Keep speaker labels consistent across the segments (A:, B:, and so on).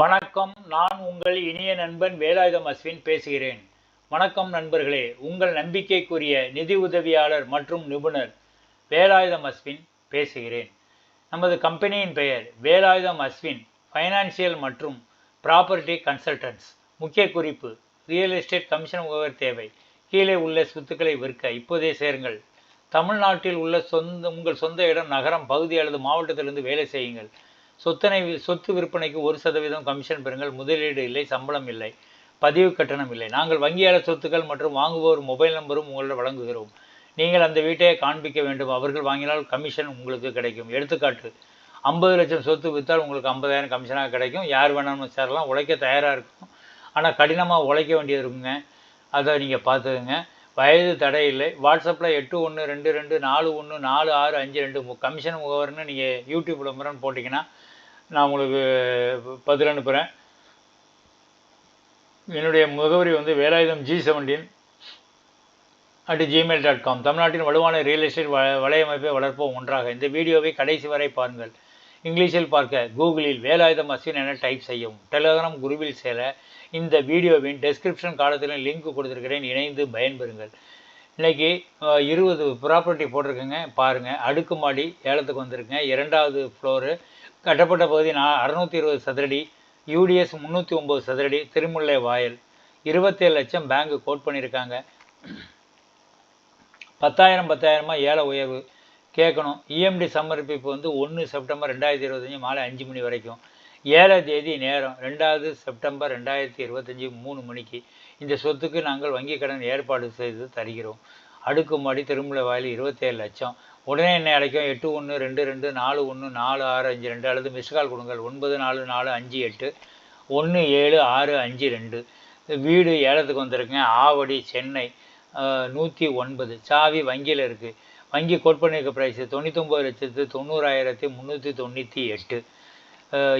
A: வணக்கம். நான் உங்கள் இனிய நண்பன் வேலாயுதம் அஸ்வின் பேசுகிறேன். வணக்கம் நண்பர்களே. உங்கள் நம்பிக்கைக்குரிய நிதி உதவியாளர் மற்றும் நிபுணர் வேலாயுதம் அஸ்வின் பேசுகிறேன். நமது கம்பெனியின் பெயர் வேலாயுதம் அஸ்வின் ஃபைனான்சியல் மற்றும் ப்ராப்பர்ட்டி கன்சல்டன்ஸ் முக்கிய குறிப்பு ரியல் எஸ்டேட் கமிஷன் முகவர் தேவை. கீழே உள்ள சொத்துக்களை விற்க இப்போதே சேருங்கள். தமிழ்நாட்டில் உள்ள சொந்த உங்கள் சொந்த இடம் நகரம் பகுதி அல்லது மாவட்டத்திலிருந்து வேலை செய்யுங்கள். சொத்தனை சொத்து விற்பனைக்கு ஒரு சதவீதம் கமிஷன் பெறுங்கள். முதலீடு இல்லை சம்பளம் இல்லை பதிவு கட்டணம் இல்லை. நாங்கள் வங்கியாளர் சொத்துக்கள் மற்றும் வாங்குவோர் மொபைல் நம்பரும் உங்களிடம் வழங்குகிறோம். நீங்கள் அந்த வீட்டை காண்பிக்க வேண்டும். அவர்கள் வாங்கினால் கமிஷன் உங்களுக்கு கிடைக்கும். எடுத்துக்காட்டு ஐம்பது லட்சம் சொத்து விற்றால் உங்களுக்கு ஐம்பதாயிரம் கமிஷனாக கிடைக்கும். யார் வேணாலும் சேரலாம். உழைக்க தயாராக இருக்கும் ஆனால் கடினமாக உழைக்க வேண்டியது இருக்குங்க. அதை நீங்கள் பார்த்துக்குங்க. வயது தடை இல்லை. வாட்ஸ்அப்பில் எட்டு ஒன்று ரெண்டு ரெண்டு நாலு ஒன்று நாலு ஆறு அஞ்சு ரெண்டு கமிஷன் முகவர்னு நீங்கள் யூடியூப் விளம்பரம் போட்டிங்கன்னா நான் உங்களுக்கு பதில் அனுப்புகிறேன் என்னுடைய முகவரி வந்து Velayutham G seventeen at Gmail dot com தமிழ்நாட்டின் வலுவான ரியல் எஸ்டேட் வ வலையமைப்பை வளர்ப்போம் ஒன்றாக. இந்த வீடியோவை கடைசி வரை பாருங்கள். இங்கிலீஷில் பார்க்க கூகுளில் வேலாயுதம் அசின் என டைப் செய்யவும். டெலகிராம் குருவில் சேர இந்த வீடியோவின் டெஸ்கிரிப்ஷன் காலத்திலும் லிங்க் கொடுத்துருக்கிறேன். இணைந்து பயன்பெறுங்கள். இன்றைக்கி இருபது ப்ராப்பர்ட்டி போட்டிருக்குங்க. பாருங்கள் அடுக்குமாடி ஏலத்துக்கு வந்திருக்குங்க. இரண்டாவது ஃப்ளோரு கட்டப்பட்ட பகுதி நான் அறுநூற்றி இருபது சதுரடி யூடிஎஸ் முந்நூற்றி ஒம்பது சதுரடி திருமுல்லை வாயல். இருபத்தேழு லட்சம் பேங்க்கு கோட் பண்ணியிருக்காங்க பத்தாயிரம் பத்தாயிரமாக ஏழை உயர்வு. கேட்கணும் இஎம்டி சமர்ப்பிப்பு வந்து ஒன்று செப்டம்பர் ரெண்டாயிரத்தி இருபத்தஞ்சி மாலை அஞ்சு மணி வரைக்கும். ஏழாம் தேதி நேரம் ரெண்டாவது செப்டம்பர் ரெண்டாயிரத்தி இருபத்தஞ்சி மூணு மணிக்கு. இந்த சொத்துக்கு நாங்கள் வங்கி கடன் ஏற்பாடு செய்து தருகிறோம். அடுக்குமாடி திருமலை வாயில் இருபத்தேழு லட்சம். உடனே என்னை அழைக்கும் எட்டு ஒன்று ரெண்டு ரெண்டு நாலு ஒன்று நாலு ஆறு அஞ்சு ரெண்டு. அல்லது மிஸ்கால் கொடுங்கள். ஒன்பது நாலு நாலு அஞ்சு எட்டு. ஒன்று ஏழு ஆறு அஞ்சு ரெண்டு. வீடு ஏலத்துக்கு வந்திருக்கேன் ஆவடி சென்னை நூற்றி ஒன்பது. சாவி வங்கியில் இருக்குது வங்கி கோட் ப்ரைஸ் தொண்ணூத்தொம்பது லட்சத்து தொண்ணூறாயிரத்தி முந்நூற்றி தொண்ணூற்றி எட்டு.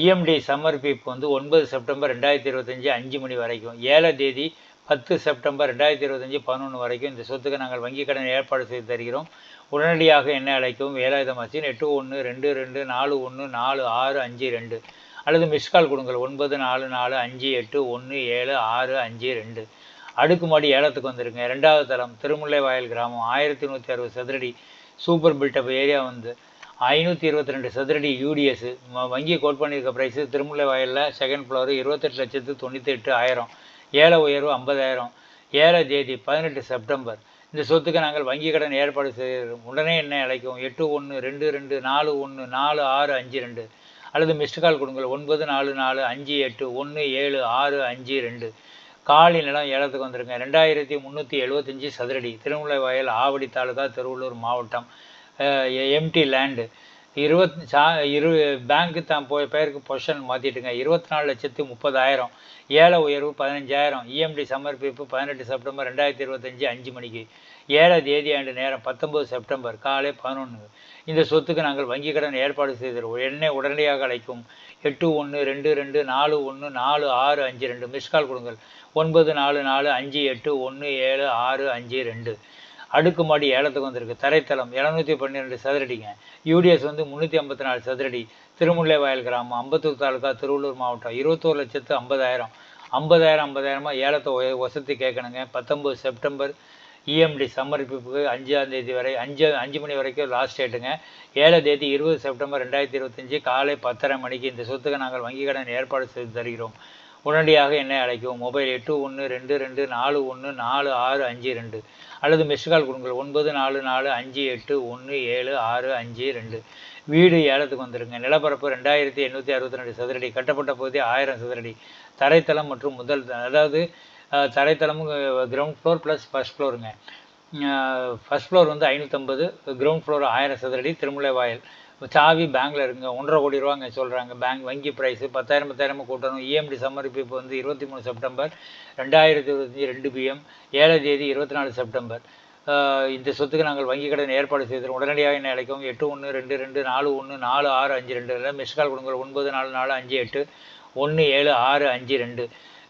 A: இஎம்டி சமர்ப்பிப்பு வந்து ஒன்பது செப்டம்பர் ரெண்டாயிரத்தி இருபத்தஞ்சி அஞ்சு மணி வரைக்கும். ஏழை தேதி பத்து செப்டம்பர் ரெண்டாயிரத்தி இருபத்தஞ்சி பதினொன்று வரைக்கும் இந்த சொத்துக்கு நாங்கள் வங்கிக் கடன் ஏற்பாடு செய்து தருகிறோம். உடனடியாக என்ன அழைக்கவும் வேலாயுதம் அச்சின் எட்டு ஒன்று ரெண்டு ரெண்டு நாலு ஒன்று நாலு ஆறு அஞ்சு ரெண்டு அல்லது மிஸ்கால் கொடுங்கள். ஒன்பது நாலு நாலு அஞ்சு எட்டு ஒன்று ஏழு ஆறு அஞ்சு ரெண்டு. அடுக்குமாடி ஏலத்துக்கு வந்திருங்க. ரெண்டாவது தளம் திருமுல்லை வாயல் கிராமம். ஆயிரத்தி நூற்றி அறுபது சதுரடி சூப்பர் பில்டப் ஏரியா வந்து ஐநூற்றி இருபத்தி ரெண்டு சதுரடி யூடிஎஸ் வங்கி கோட் பண்ணியிருக்க ப்ரைஸு திருமுல்லை வாயலில் செகண்ட் ஃப்ளோரு இருபத்தெட்டு லட்சத்து தொண்ணூற்றி எட்டு ஆயிரம். ஏழை உயர்வு ஐம்பதாயிரம் ஏழை தேதி பதினெட்டு செப்டம்பர். இந்த சொத்துக்கு நாங்கள் வங்கி கடன் ஏற்பாடு செய்கிறோம் உடனே என்ன அழைக்கும் எட்டு ஒன்று ரெண்டு ரெண்டு நாலு ஒன்று நாலு ஆறு அஞ்சு ரெண்டு. அல்லது மிஸ்டு கால் கொடுங்கள். ஒன்பது நாலு நாலு அஞ்சு எட்டு ஒன்று ஏழு ஆறு அஞ்சு ரெண்டு. காலி நிலம் ஏலத்துக்கு வந்திருங்க. ரெண்டாயிரத்தி முந்நூற்றி எழுபத்தஞ்சி சதுரடி. திருமுல்லை வயல் ஆவடி தாலுகா திருவள்ளூர் மாவட்டம் எம்டி லேண்டு இருபத் சா இரு பேங்க்கு தான் போய் பேருக்கு பொசிஷன் மாற்றிட்டுங்க இருபத்தி நாலு லட்சத்து முப்பதாயிரம். ஏழை உயர்வு பதினஞ்சாயிரம். இஎம்டி சமர்ப்பிப்பு பதினெட்டு செப்டம்பர் ரெண்டாயிரத்தி இருபத்தஞ்சி அஞ்சு மணிக்கு. ஏழை தேதி ஆண்டு நேரம் பத்தொம்பது செப்டம்பர் காலை பதினொன்று இந்த சொத்துக்கு நாங்கள் வங்கி கடன் ஏற்பாடு செய்திருவோம் என்னை உடனடியாக அழைக்கும். எட்டு ஒன்று ரெண்டு ரெண்டு நாலு ஒன்று நாலு ஆறு அஞ்சு ரெண்டு. மிஸ்கால் கொடுங்கள். ஒன்பது நாலு நாலு அஞ்சு எட்டு ஒன்று ஏழு ஆறு அஞ்சு ரெண்டு. அடுக்குமாடி ஏலத்துக்கு வந்திருக்கு. தரைத்தளம் எழுநூற்றி பன்னிரெண்டு சதுரடிங்க. யூடிஎஸ் வந்து முந்நூற்றி ஐம்பத்தி நாலு சதுரடி. திருமுல்லை வயல் கிராமம் ஐம்பத்தூர் தாலுக்கா திருவள்ளூர் மாவட்டம். இருபத்தோரு லட்சத்து ஐம்பதாயிரம். ஐம்பதாயிரம் ஐம்பதாயிரமாக ஏலத்தை வசதி கேட்கணுங்க. பத்தொம்பது செப்டம்பர் இஎம்டி சமர்ப்பிப்புக்கு அஞ்சாம் தேதி வரை அஞ்சு அஞ்சு மணி வரைக்கும் லாஸ்ட் டேட்டுங்க ஏழு தேதி இருபது செப்டம்பர் ரெண்டாயிரத்தி இருபத்தஞ்சி காலை பத்தரை மணிக்கு இந்த சொத்துக்கு நாங்கள் வங்கி கடன் ஏற்பாடு செய்து தருகிறோம். உடனடியாக என்னை அழைக்கும் மொபைல் எட்டு ஒன்று ரெண்டு ரெண்டு நாலு ஒன்று நாலு ஆறு அஞ்சு ரெண்டு. அல்லது மிஸ்டு கால் கொடுங்கள். ஒன்பது நாலு நாலு அஞ்சு எட்டு ஒன்று ஏழு ஆறு அஞ்சு ரெண்டு. வீடு ஏலத்துக்கு வந்துருங்க நிலப்பரப்பு ரெண்டாயிரத்தி எண்ணூற்றி அறுபத்தி ரெண்டு சதுரடி. கட்டப்பட்ட பகுதி ஆயிரம் சதுரடி. தரைத்தளம் மற்றும் முதல் அதாவது தரைத்தளமும் கிரவுண்ட் ஃப்ளோர் ப்ளஸ் ஃபஸ்ட் ஃப்ளோருங்க ஃபஸ்ட் ஃப்ளோர் வந்து ஐநூற்றம்பது கிரவுண்ட் ஃப்ளோர் ஆயிரம் சதுரடி. திருமலை வாயல் சாவி பேங்கில் இருக்குங்க ஒன்றரை கோடி ரூபாங்க சொல்கிறாங்க பேங்க் வங்கி ப்ரைஸு பத்தாயிரம் பத்தாயிரமாக கூட்டணும். இஎம்டி சமர்ப்பிப்பு வந்து இருபத்தி மூணு செப்டம்பர் ரெண்டாயிரத்தி இருபத்தஞ்சி ரெண்டு பிஎம் ஏழாம் தேதி இருபத்தி நாலு செப்டம்பர். இந்த சொத்துக்கு நாங்கள் வங்கி கடன் ஏற்பாடு செய்திருக்கோம். உடனடியாக என்ன அழைக்கும் எட்டு ஒன்று ரெண்டு ரெண்டு நாலு ஒன்று நாலு ஆறு அஞ்சு ரெண்டு. மிஸ்கால் கொடுங்க. ஒன்பது நாலு நாலு அஞ்சு எட்டு ஒன்று ஏழு ஆறு அஞ்சு ரெண்டு.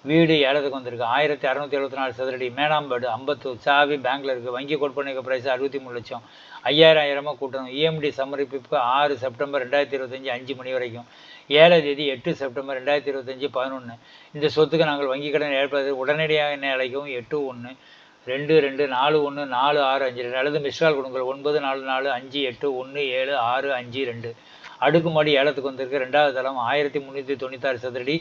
A: வீடு ஏலத்துக்கு வந்திருக்கு. ஆயிரத்தி அறநூற்றி எழுபத்தி நாலு சதுரடி மேனாம்பேடு ஐம்பத்தூர் சாவி பேங்க்கில் இருக்குது வங்கி கொடுப்பனைக்கு ப்ரைஸ் அறுபத்தி மூணு லட்சம். ஐயாயிரம் ஆயிரமாக கூட்டணும் இஎம்டி சமர்ப்பிப்பு ஆறு செப்டம்பர் ரெண்டாயிரத்தி இருபத்தஞ்சி அஞ்சு மணி வரைக்கும். ஏழை தேதி எட்டு செப்டம்பர் ரெண்டாயிரத்தி இருபத்தஞ்சி பதினொன்று இந்த சொத்துக்கு நாங்கள் வங்கி கடன் ஏற்பது உடனடியாக என்ன அழைக்கவும்? எட்டு ஒன்று ரெண்டு ரெண்டு நாலு ஒன்று நாலு ஆறு அஞ்சு ரெண்டு. அல்லது மிஸ்கால் கொடுங்கள். ஒன்பது நாலு நாலு அஞ்சு எட்டு ஒன்று ஏழு ஆறு அஞ்சு ரெண்டு. அடுக்குமாடி ஏலத்துக்கு வந்திருக்கு. ரெண்டாவது தளம் ஆயிரத்தி முந்நூற்றி தொண்ணூத்தாறு சதுரடி.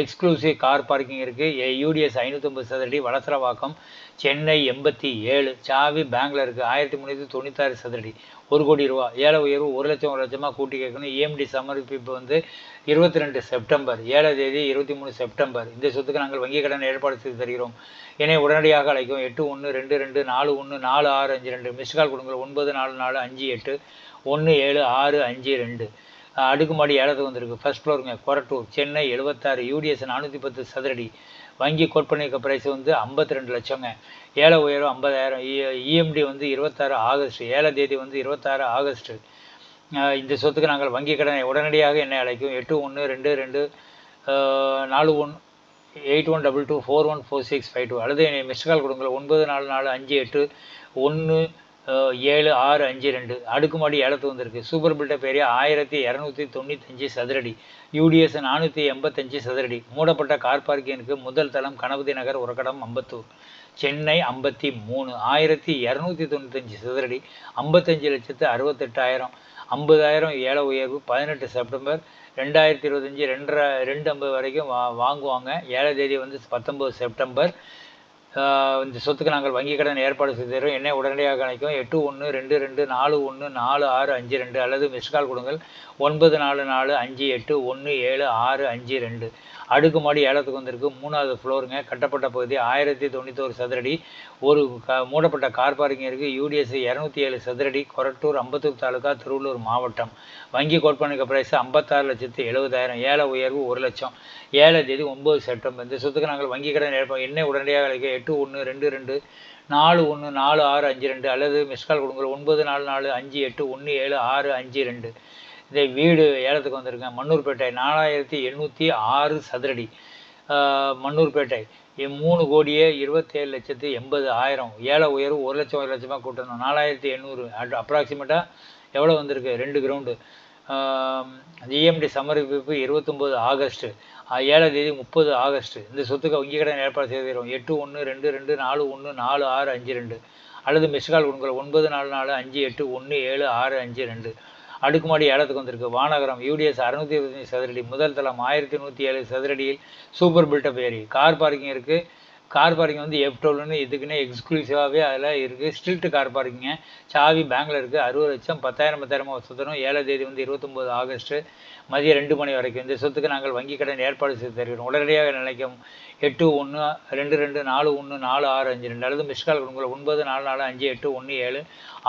A: எக்ஸ்க்ளூசிவ் கார் பார்க்கிங் இருக்குது யூடிஎஸ் ஐநூற்றம்பது சதுரடி. வளசரவாக்கம் சென்னை எண்பத்தி ஏழு. சாவி பேங்கில் இருக்குது ஆயிரத்தி முந்நூற்றி தொண்ணூத்தாறு சதுரடி. ஒரு கோடி ரூபா. ஏழை உயர்வு ஒரு லட்சம் ஒரு லட்சமாக கூட்டி கேட்கணும். இஎம்டி சமர்ப்பிப்பு வந்து இருபத்தி ரெண்டு செப்டம்பர். ஏழாம் தேதி இருபத்தி மூணு செப்டம்பர். இந்த சொத்துக்கு நாங்கள் வங்கிக் கடன் ஏற்பாடு செய்து தருகிறோம். என்னை உடனடியாக அழைக்கும் எட்டு ஒன்று ரெண்டு ரெண்டு நாலு ஒன்று நாலு ஆறு அஞ்சு ரெண்டு. மிஸ்கால் கொடுங்க ஒன்பது நாலு நாலு அஞ்சு எட்டு. ஒன்று ஏழு ஆறு அஞ்சு ரெண்டு. அடுக்குமாடி ஏலத்துக்கு வந்திருக்கு. ஃபர்ஸ்ட் ஃப்ளோருங்க கொரட்டூர். சென்னை எழுபத்தாறு யூடிஎஸ் நானூற்றி பத்து சதுரடி. வங்கி கோட்பணிக்க ப்ரைஸ் வந்து ஐம்பத்தி ரெண்டு லட்சங்க. ஏழை உயரம் ஐம்பதாயிரம். இஎம்டி வந்து இருபத்தாறு ஆகஸ்ட். ஏழாம் தேதி வந்து இருபத்தாறு ஆகஸ்ட். இந்த சொத்துக்கு நாங்கள் வங்கி கடனை உடனடியாக என்னை அழைக்கும்? எட்டு ஒன்று ரெண்டு ரெண்டு நாலு one eight one double two four one four six five two. அல்லது என்னை மிஸ்ட் கால் கொடுங்கள். ஒன்பது நாலு நாலு அஞ்சு எட்டு ஒன்று ஏழு ஆறு அஞ்சு ரெண்டு. அடுக்குமாடி ஏலத்து வந்திருக்கு. சூப்பர் பில்டப் ஏரியா ஆயிரத்தி இரநூத்தி தொண்ணூத்தஞ்சு சதுரடி. யூடிஎஸ் நானூற்றி எண்பத்தஞ்சு சதுரடி. மூடப்பட்ட கார் பார்க்கிங்க்கு முதல் தளம் கணபதி நகர் உரக்கடம் அம்பத்தூர். சென்னை ஐம்பத்தி மூணு. ஆயிரத்தி இரநூத்தி தொண்ணூத்தஞ்சு சதுரடி. ஐம்பத்தஞ்சு லட்சத்து அறுபத்தெட்டாயிரம். ஐம்பதாயிரம் ஏல உயர்வு. பதினெட்டு செப்டம்பர் ரெண்டாயிரத்தி இருபத்தஞ்சி. ரெண்டரை ரெண்டு ஐம்பது வரைக்கும் வா வாங்குவாங்க. ஏழை தேதி வந்து பத்தொம்பது செப்டம்பர். இந்த சொத்துக்கு நாங்கள் வங்கி கடன் ஏற்பாடு செய்திருக்கோம் என்னை உடனடியாக கணக்கும் எட்டு ஒன்று ரெண்டு ரெண்டு நாலு ஒன்று நாலு ஆறு அஞ்சு ரெண்டு அல்லது மிஸ்கால் கொடுங்கள். ஒன்பது நாலு நாலு அஞ்சு எட்டு ஒன்று ஏழு ஆறு அஞ்சு ரெண்டு. அடுக்குமாடி ஏலத்துக்கு வந்திருக்கு. மூணாவது ஃப்ளோருங்க. கட்டப்பட்ட பகுதி ஆயிரத்தி தொண்ணூத்தோரு சதுரடி. ஒரு க மூடப்பட்ட கார் பார்க்கிங் இருக்குது யூடிஎஸ் இரநூத்தி ஏழு சதுரடி. கொரட்டூர் அம்பத்தூர் தாலுக்கா திருவள்ளூர் மாவட்டம். வங்கி கோட்பணிக்க பிரைஸ் ஐம்பத்தாறு லட்சத்து எழுபதாயிரம் ஏழை உயர்வு ஒரு லட்சம். ஏழை தேதி ஒம்பது செப்டம்பர். இந்த சொத்துக்கு நாங்கள் வங்கி கடன் ஏற்போம் என்ன உடனடியாக அழைக்க எட்டு ஒன்று ரெண்டு ரெண்டு நாலு ஒன்று நாலு ஆறு அஞ்சு ரெண்டு அல்லது மிஸ்கால் கொடுங்க ஒன்பது நாலு நாலு அஞ்சு எட்டு ஒன்று ஏழு ஆறு அஞ்சு ரெண்டு. இந்த வீடு ஏலத்துக்கு வந்திருக்கேன். மன்னூர்பேட்டை நாலாயிரத்தி எண்ணூற்றி ஆறு சதுரடி. மன்னூர்பேட்டை மூணு கோடியே இருபத்தேழு லட்சத்து எண்பது ஆயிரம். ஏழை உயர்வு ஒரு லட்சம் ஒரு லட்சமாக கூட்டணும். நாலாயிரத்தி எண்ணூறு அப்ராக்சிமேட்டாக எவ்வளோ வந்திருக்கு? ரெண்டு கிரவுண்டு ஜிஎம்டி சமர்ப்பிப்பு இருபத்தொம்போது ஆகஸ்ட்டு ஏழாம் தேதி முப்பது ஆகஸ்ட். இந்த சொத்துக்கு வங்கி கடன் ஏற்பாடு செய்திருக்கோம் எட்டு ஒன்று ரெண்டு ரெண்டு நாலு ஒன்று நாலு ஆறு அஞ்சு ரெண்டு. அல்லது மிஸ்கால் உங்கள் ஒன்பது நாலு நாலு அஞ்சு எட்டு ஒன்று ஏழு ஆறு அஞ்சு ரெண்டு. அடுக்குமாடி ஏலத்துக்கு வந்திருக்கு. வானகரம் யூடிஎஸ் அறுநூத்தி இருபத்தஞ்சி சதுரடி. முதல் தளம் ஆயிரத்தி நூற்றி ஏழு சதுரடியில் super built up area. Car parking இருக்குது கார் பார்க்கிங் வந்து எஃப் டோல்னு இதுக்குன்னே எக்ஸ்க்ளூசிவாகவே அதில் இருக்குது ஸ்ட்ரிக்ட் கார் பார்க்கிங்க சாவி பேங்கில் இருக்குது அறுபது லட்சம் பத்தாயிரம் பத்தாயிரமாக சுற்றணும் ஏழாம் தேதி வந்து இருபத்தொம்போது ஆகஸ்ட்டு. மதியம் ரெண்டு மணி வரைக்கும். இந்த சொத்துக்கு நாங்கள் வங்கி கடன் ஏற்பாடு செய்து தருகிறோம். உடனடியாக நினைக்கும் எட்டு ஒன்று ரெண்டு ரெண்டு நாலு ஒன்று நாலு ஆறு அஞ்சு ரெண்டு அல்லது மிஸ்கால் கொடுங்கள். ஒன்பது நாலு நாலு அஞ்சு எட்டு ஒன்று ஏழு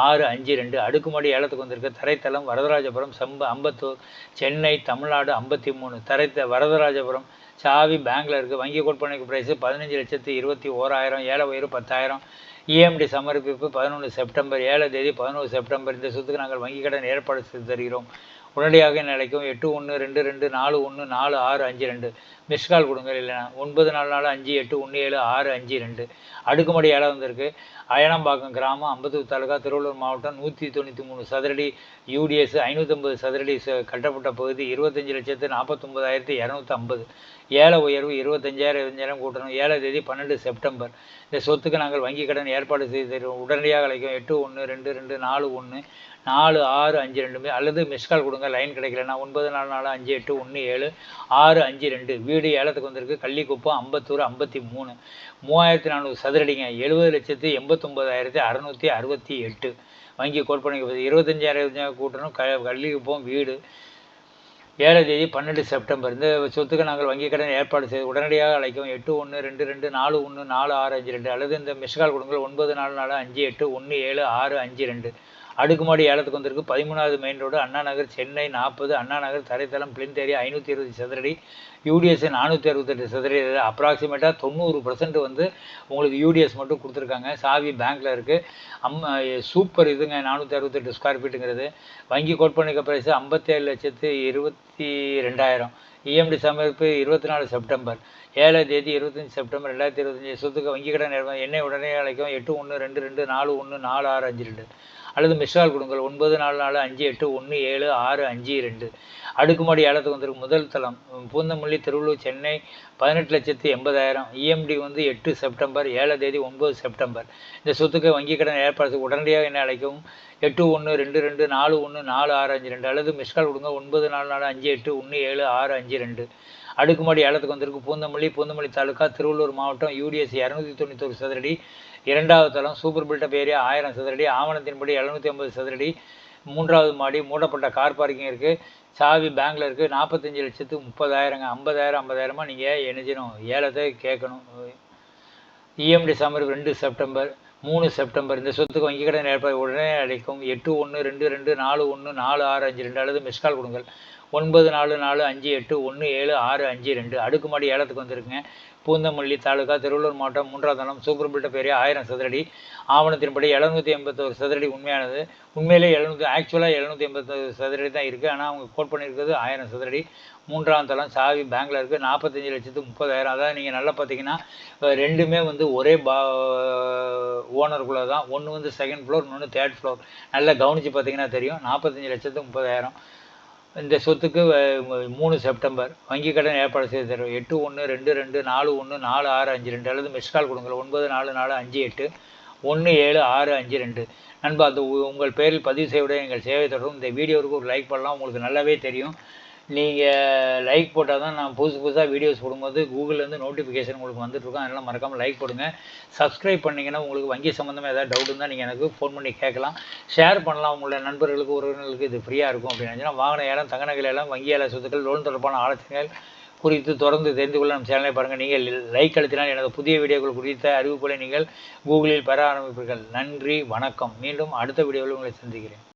A: ஆறு அஞ்சு ரெண்டு. அடுக்குமாடி ஏலத்துக்கு வந்திருக்க தரைத்தளம் வரதராஜபுரம் சம்ப அம்பத்தூர் சென்னை தமிழ்நாடு ஐம்பத்தி மூணு. தரைத்த வரதராஜபுரம் சாவி பேங்கில் இருக்குது வங்கி கொடுப்பனைக்கு ப்ரைஸு பதினஞ்சு லட்சத்து இருபத்தி ஓராயிரம் ஏழை உயிர் பத்தாயிரம். இஎம்டி சமர்ப்பிப்பு பதினொன்று செப்டம்பர் ஏழாம் தேதி பதினொன்று செப்டம்பர். இந்த சொத்துக்கு நாங்கள் வங்கி கடன் ஏற்பாடு செய்து தருகிறோம். உடனடியாக நிலைக்கும் எட்டு ஒன்று ரெண்டு ரெண்டு நாலு ஒன்று நாலு ஆறு அஞ்சு ரெண்டு. மிஸ்கால் கொடுங்க இல்லைனா ஒன்பது நாலு நாலு அஞ்சு எட்டு ஒன்று ஏழு ஆறு அஞ்சு ரெண்டு. அடுக்குமடி இடம் வந்திருக்கு. அயனம்பாக்கம் கிராமம் ஐம்பத்தூர் தாலுகா திருவள்ளூர் மாவட்டம் நூற்றி தொண்ணூற்றி மூணு சதுரடி யூடிஎஸ் ஐநூற்றம்பது சதுரடி கட்டப்பட்ட பகுதி இருபத்தஞ்சி லட்சத்து நாற்பத்தொம்பதாயிரத்தி இரநூத்தி ஐம்பது ஏழை உயர்வு இருபத்தஞ்சாயிரம் இருபத்தஞ்சாயிரம் கூட்டணும். ஏழை தேதி பன்னெண்டு செப்டம்பர். இந்த சொத்துக்கு நாங்கள் வங்கி கடன் ஏற்பாடு செய்து தருவோம். உடனடியாக அழைக்கும் எட்டு ஒன்று ரெண்டு ரெண்டு நாலு ஒன்று. நாலு ஆறு அஞ்சு ரெண்டுமே அல்லது மிஸ்கால் கொடுங்க லைன் கிடைக்கலன்னா ஒன்பது நாலு நாலு அஞ்சு எட்டு ஒன்று ஏழு ஆறு அஞ்சு ரெண்டு வீடு ஏலத்துக்கு வந்திருக்கு கள்ளிக்குப்பம் ஐம்பத்தூர் ஐம்பத்தி மூணு மூவாயிரத்தி நானூறு சதுரடிங்க எழுபது லட்சத்து எண்பத்தொம்போதாயிரத்தி அறநூற்றி அறுபத்தி எட்டு. வங்கி கோட்பனைக்கு இருபத்தஞ்சாயிரம் கூட்டணும் க கள்ளிக்குப்பம் வீடு. ஏழாம் தேதி பன்னெண்டு செப்டம்பர். இந்த சொத்துக்கு நாங்கள் வங்கி கடன் ஏற்பாடு செய்து உடனடியாக அழைக்கும் எட்டு ஒன்று ரெண்டு ரெண்டு நாலு ஒன்று நாலு ஆறு அஞ்சு ரெண்டு அல்லது இந்த மிஸ்கால் கொடுங்கள் ஒன்பது நாலு நாலு அஞ்சு எட்டு ஒன்று ஏழு ஆறு அஞ்சு ரெண்டு. அடுக்குமாடி ஏலத்துக்கு வந்திருக்கு. பதிமூணாவது மெயின் ரோடு அண்ணா நகர் சென்னை நாற்பது அண்ணா நகர் தரைத்தளம் பிளின் ஏரியா ஐநூற்றி இருபது சதுரடி யூடிஎஸ் நானூற்றி அறுபத்தெட்டு சதுரடி. அப்ராக்சிமேட்டாக தொண்ணூறு பர்சன்ட் வந்து உங்களுக்கு யூடிஎஸ் மட்டும் கொடுத்துருக்காங்க. சாவி பேங்க்கில் இருக்குது அம் சூப்பர் இதுங்க நானூற்றி அறுபத்தெட்டு ஸ்கொயர் ஃபீட்டுங்கிறது வங்கி கோட் பண்ணிக்க ப்ரைஸு ஐம்பத்தேழு லட்சத்து இருபத்தி ரெண்டாயிரம். இஎம்டி சமர்ப்பு இருபத்தி நாலு செப்டம்பர். ஏழாம் தேதி இருபத்தஞ்சி செப்டம்பர் ரெண்டாயிரத்தி இருபத்தஞ்சி. சொத்துக்கு வங்கி கடன் என்னை உடனே அழைக்கும் எட்டு ஒன்று ரெண்டு ரெண்டு நாலு ஒன்று நாலு ஆறு அஞ்சு ரெண்டு. அல்லது மிஸ்ரால் கொடுங்கள். ஒன்பது நாலு நாலு அஞ்சு எட்டு ஒன்று ஏழு ஆறு அஞ்சு ரெண்டு அடுக்குமாடி ஏலத்துக்கு வந்திருக்கு முதல் தளம் பூந்தமல்லி திருவள்ளூர் சென்னை பதினெட்டு லட்சத்து எண்பதாயிரம். இஎம்டி வந்து எட்டு செப்டம்பர் ஏழு தேதி ஒன்பது செப்டம்பர். இந்த சொத்துக்கு வங்கி கடன் ஏற்பாடு உடனடியாக என்ன அழைக்கவும் எட்டு ஒன்று ரெண்டு ரெண்டு நாலு ஒன்று நாலு ஆறு அஞ்சு ரெண்டு. அல்லது மிஸ்கால் கொடுங்க. ஒன்பது நாலு நாலு அஞ்சு எட்டு ஒன்று ஏழு ஆறு அஞ்சு ரெண்டு. அடுக்குமாடி ஏலத்துக்கு வந்திருக்கு பூந்தமல்லி பூந்தமல்லி தாலுக்கா திருவள்ளூர் மாவட்டம் யூடிஎஸ் இரநூத்தி தொண்ணூத்தொரு சதுரடி இரண்டாவது தளம் சூப்பர் பில்டப் ஏரியா ஆயிரம் சதுரடி ஆவணத்தின்படி எழுநூற்றி ஐம்பது சதுரடி. மூன்றாவது மாடி மூடப்பட்ட கார் பார்க்கிங் இருக்குது சாவி பேங்கில் இருக்குது நாற்பத்தஞ்சு லட்சத்து முப்பதாயிரங்க ஐம்பதாயிரம் ஐம்பதாயிரமாக நீங்கள் எணிஞ்சிடும் ஏலத்தை கேட்கணும். இஎம்டி சமர் ரெண்டு செப்டம்பர் மூணு செப்டம்பர். இந்த சொத்துக்கு வங்கி கடன் ஏற்பாடு உடனே அழைக்கும் எட்டு ஒன்று ரெண்டு ரெண்டு நாலு ஒன்று நாலு ஆறு அஞ்சு ரெண்டு அல்லது மிஸ்கால் கொடுங்கள். ஒன்பது நாலு நாலு அஞ்சு எட்டு ஒன்று ஏழு ஆறு அஞ்சு ரெண்டு. அடுக்குமாடி ஏலத்துக்கு வந்திருக்குங்க. பூந்தமல்லி தாலுகா திருவள்ளூர் மாவட்டம் மூன்றாம் தளம் சூப்பர் பில்ட்ட பெரிய ஆயிரம் சதுரடி. ஆவணத்தின்படி எழுநூற்றி எண்பத்தோரு சதுரடி உண்மையானது. உண்மையிலே எழுநூற்றி ஆக்சுவலாக எழுநூற்றி எண்பத்தோரு சதுரடி தான் இருக்குது ஆனால் அவங்க கோட் பண்ணியிருக்கிறது ஆயிரம் சதுரடி. மூன்றாம் தளம் சாவி பேங்க்கில் இருக்குது நாற்பத்தஞ்சு லட்சத்து முப்பதாயிரம். அதாவது நீங்கள் நல்லா பார்த்தீங்கன்னா ரெண்டுமே வந்து ஒரே பா ஓனருக்குள்ளே தான். ஒன்று வந்து செகண்ட் ஃப்ளோர் இன்னொன்று தேர்ட் ஃப்ளோர் நல்லா கவனித்து பார்த்தீங்கன்னா தெரியும். நாற்பத்தஞ்சு லட்சத்து முப்பதாயிரம். இந்த சொத்துக்கு மூணு செப்டம்பர். வங்கி கடன் ஏற்பாடு செய்து தரும் எட்டு ஒன்று ரெண்டு ரெண்டு நாலு ஒன்று நாலு ஆறு அஞ்சு ரெண்டு அல்லது மிஸ்கால் கொடுங்கள். ஒன்பது நாலு நாலு அஞ்சு எட்டு ஒன்று ஏழு ஆறு அஞ்சு ரெண்டு. நண்பா அந்த உங்கள் பேரில் பதிவு செய்வதை எங்கள் சேவை தொடரும். இந்த வீடியோவுக்கு ஒரு லைக் பண்ணலாம். உங்களுக்கு நல்லாவே தெரியும். நீங்கள் லைக் போட்டால் தான் நான் புதுசு புதுசாக வீடியோஸ் போடும்போது கூகுள்லேருந்து நோட்டிஃபிகேஷன் உங்களுக்கு வந்துட்டுருக்கோம். அதனால் மறக்காமல் லைக் போடுங்க. சப்ஸ்கிரைப் பண்ணிங்கன்னா உங்களுக்கு வங்கி சம்மந்தமாக ஏதாவது டவுட் இருந்தால் நீங்கள் எனக்கு ஃபோன் பண்ணி கேட்கலாம். ஷேர் பண்ணலாம். உங்களோட நண்பர்களுக்கு உறவினர்களுக்கு இது ஃப்ரீயாக இருக்கும் அப்படின்னு வாகன ஏலம் தங்க நகை ஏலம் வங்கி ஏல சொத்துக்கள் லோன் தொடர்பான ஆலோசனைகள் குறித்து தொடர்ந்து தெரிந்து கொள்ள நம்ம சேனலை பாருங்கள் நீங்கள் லைக் அழுத்தினால் எனது புதிய வீடியோக்கள் குறித்த அறிவிப்புகளை நீங்கள் கூகுளில் பெற ஆரம்பிப்பீர்கள். நன்றி. வணக்கம். மீண்டும் அடுத்த வீடியோவில் உங்களை சந்திக்கிறேன்.